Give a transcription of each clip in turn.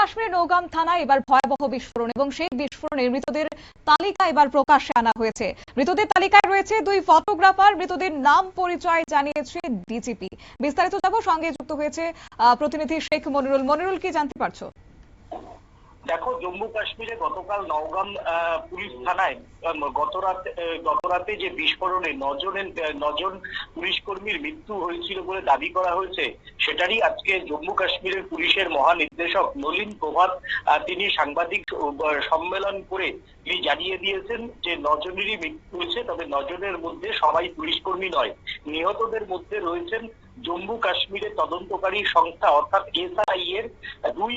কাশ্মীরের নৌগাম থানায় এবার ভয়াবহ বিস্ফোরণ এবং সেই বিস্ফোরণে মৃতদের তালিকা এবার প্রকাশ্যে আনা হয়েছে। মৃতদের তালিকায় রয়েছে দুই ফটোগ্রাফার, মৃতদের নাম পরিচয় জানিয়েছে ডিজিপি। বিস্তারিত যাব সঙ্গে যুক্ত হয়েছে প্রতিনিধি শেখ মনিরুল। মনিরুল, কি জানতে পারছ? দেখো জম্মু কাশ্মীরে গতকাল নওগাম পুলিশ থানায় আম, গত আহ, গত যে বিস্ফোরণে নজনের নজন পুলিশ কর্মীর মৃত্যু হয়েছিল বলে দাবি করা হয়েছে সেটারই আজকে জম্মু কাশ্মীরের পুলিশের মহানির্দেশক নলিন প্রভাত তিনি সাংবাদিক সম্মেলন করে তিনি জানিয়ে দিয়েছেন যে নজনেরই মৃত্যু হয়েছে তবে নজনের মধ্যে সবাই পুলিশ কর্মী নয় নিহতদের মধ্যে রয়েছেন জম্মু কাশ্মীরের তদন্তকারী সংস্থা অর্থাৎ এসআই এর দুই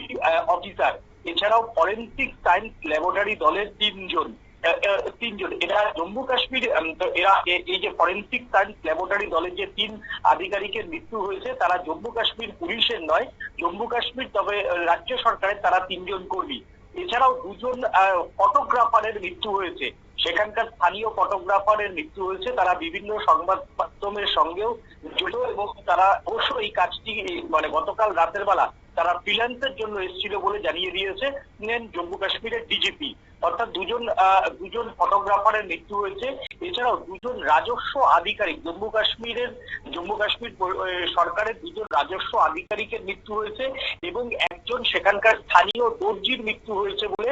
অফিসার। এছাড়াও ফরেন্সিক সায়েন্স ল্যাবরেটরি দলের তিনজন তিনজন। এরা জম্মু কাশ্মীর এরা এই যে ফরেন্সিক সায়েন্স ল্যাবরেটরি দলের যে তিন আধিকারিকের মৃত্যু হয়েছে, তারা জম্মু কাশ্মীর পুলিশের নয়, জম্মু কাশ্মীর তবে রাজ্য সরকারের তারা তিনজন কর্মী। এছাড়াও দুজন ফটোগ্রাফারের মৃত্যু হয়েছে। সেখানকার স্থানীয় ফটোগ্রাফারের মৃত্যু হয়েছে। তারা বিভিন্ন সংবাদ মাধ্যমের সঙ্গেও জড়িত এবং তারা অবশ্য এই কাজটি মানে গতকাল রাতের বেলা তারা ফ্রিল্যান্সের জন্য এসেছিল বলে জানিয়ে দিয়েছে। জম্মু কাশ্মীরের ডিজিপি অর্থাৎ দুজন দুজন ফটোগ্রাফারের মৃত্যু হয়েছে। এছাড়াও দুজন রাজস্ব আধিকারিক, জম্মু কাশ্মীরের, জম্মু কাশ্মীর সরকারের দুজন রাজস্ব আধিকারিকের মৃত্যু হয়েছে এবং একজন সেখানকার স্থানীয় দর্জির মৃত্যু হয়েছে বলে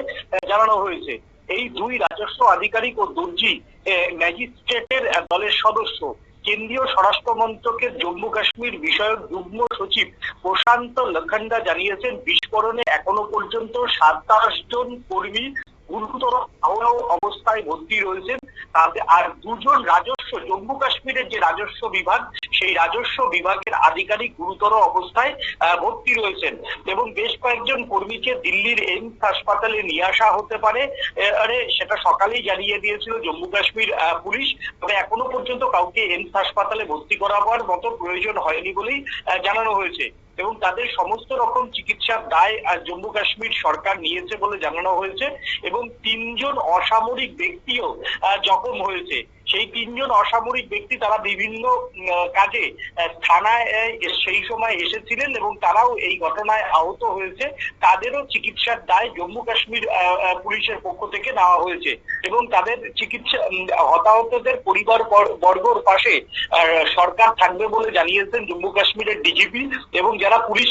জানানো হয়েছে। এই দুই রাজস্ব আধিকারিক ও দর্জি ম্যাজিস্ট্রেটের দলের সদস্য। কেন্দ্রীয় স্বরাষ্ট্র মন্ত্রকের জম্মু কাশ্মীর বিষয়ক যুগ্ম সচিব প্রশান্ত লখন্ডা জানিয়েছেন, বিস্ফোরণে এখনও পর্যন্ত সাতাশ জন কর্মী গুরুতর আহত অবস্থায় ভর্তি রয়েছেন। তাদের আর দুজন রাজস্ব, জম্মু কাশ্মীরের যে রাজস্ব বিভাগ, সেই রাজস্ব বিভাগের আধিকারিক গুরুতর অবস্থায় ভর্তি রয়েছেন। এবং বেশ কয়েকজন কর্মীকে দিল্লির এইমস হাসপাতালে নিয়ে আসা হতে পারে। সেটা সকালেই জানিয়ে দিয়েছিল জম্মু কাশ্মীর পুলিশ। তবে এখনও পর্যন্ত কাউকে এইমস হাসপাতালে ভর্তি করাবার মতো প্রয়োজন হয়নি বলেই জানানো হয়েছে। এবং তাদের সমস্ত রকম চিকিৎসার দায় জম্মু কাশ্মীর সরকার নিয়েছে বলে জানানো হয়েছে এবং তিনজন অসামরিক ব্যক্তিও জখম হয়েছে। সেই তিনজন অসামরিক ব্যক্তি তারা বিভিন্ন কাজে থানায় সেই সময় এসেছিলেন এবং তারাও এই ঘটনায় আহত হয়েছে। তাদেরও চিকিৎসার দায় জম্মু কাশ্মীর পুলিশের পক্ষ থেকে নেওয়া হয়েছে এবং তাদের চিকিৎসা হতাহতদের পরিবার বর্গর পাশে সরকার থাকবে বলে জানিয়েছেন জম্মু কাশ্মীরের ডিজিপি এবং যারা পুলিশ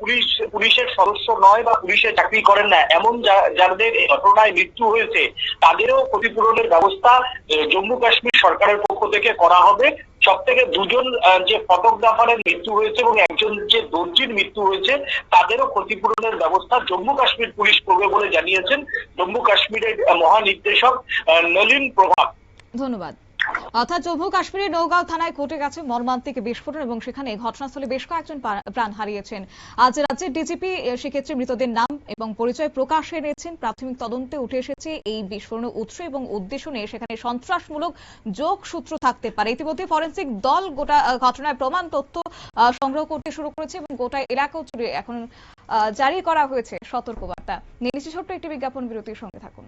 পুলিশ পুলিশের সদস্য নয় বা পুলিশে চাকরি করেন না এমন যাদের ঘটনায় মৃত্যু হয়েছে তাদেরও ক্ষতিপূরণের ব্যবস্থা আহ, জম্মু কাশ্মীর সরকারের পক্ষ থেকে করা হবে। সব থেকে দুজন যে ফটোগ্রাফারের মৃত্যু হয়েছে এবং একজন যে দর্জির মৃত্যু হয়েছে, তাদেরও ক্ষতিপূরণের ব্যবস্থা জম্মু কাশ্মীর পুলিশ করবে বলে জানিয়েছেন জম্মু কাশ্মীরের মহানির্দেশক নলিন প্রভাত। ধন্যবাদ। অর্থাৎ জম্মু কাশ্মীরের নৌগাঁও থানায় ঘটে গেছে মর্মান্তিক বিস্ফোরণ এবং সেখানে ঘটনাস্থলে বেশ কয়েকজন প্রাণ হারিয়েছেন। আজ রাজ্যের ডিজিপি সেক্ষেত্রে মৃতদের নাম এবং পরিচয় প্রকাশ এনেছেন। প্রাথমিক তদন্তে উঠে এসেছে এই বিস্ফোরণের উৎস এবং উদ্দেশ্য নিয়ে সেখানে সন্ত্রাসমূলক যোগসূত্র থাকতে পারে। ইতিমধ্যে ফরেন্সিক দল গোটা ঘটনায় প্রমাণ তথ্য সংগ্রহ করতে শুরু করেছে এবং গোটা এলাকা জুড়ে এখন জারি করা হয়েছে সতর্কবার্তা। নিয়ে ছোট্ট একটি বিজ্ঞাপন বিরতির সঙ্গে থাকুন।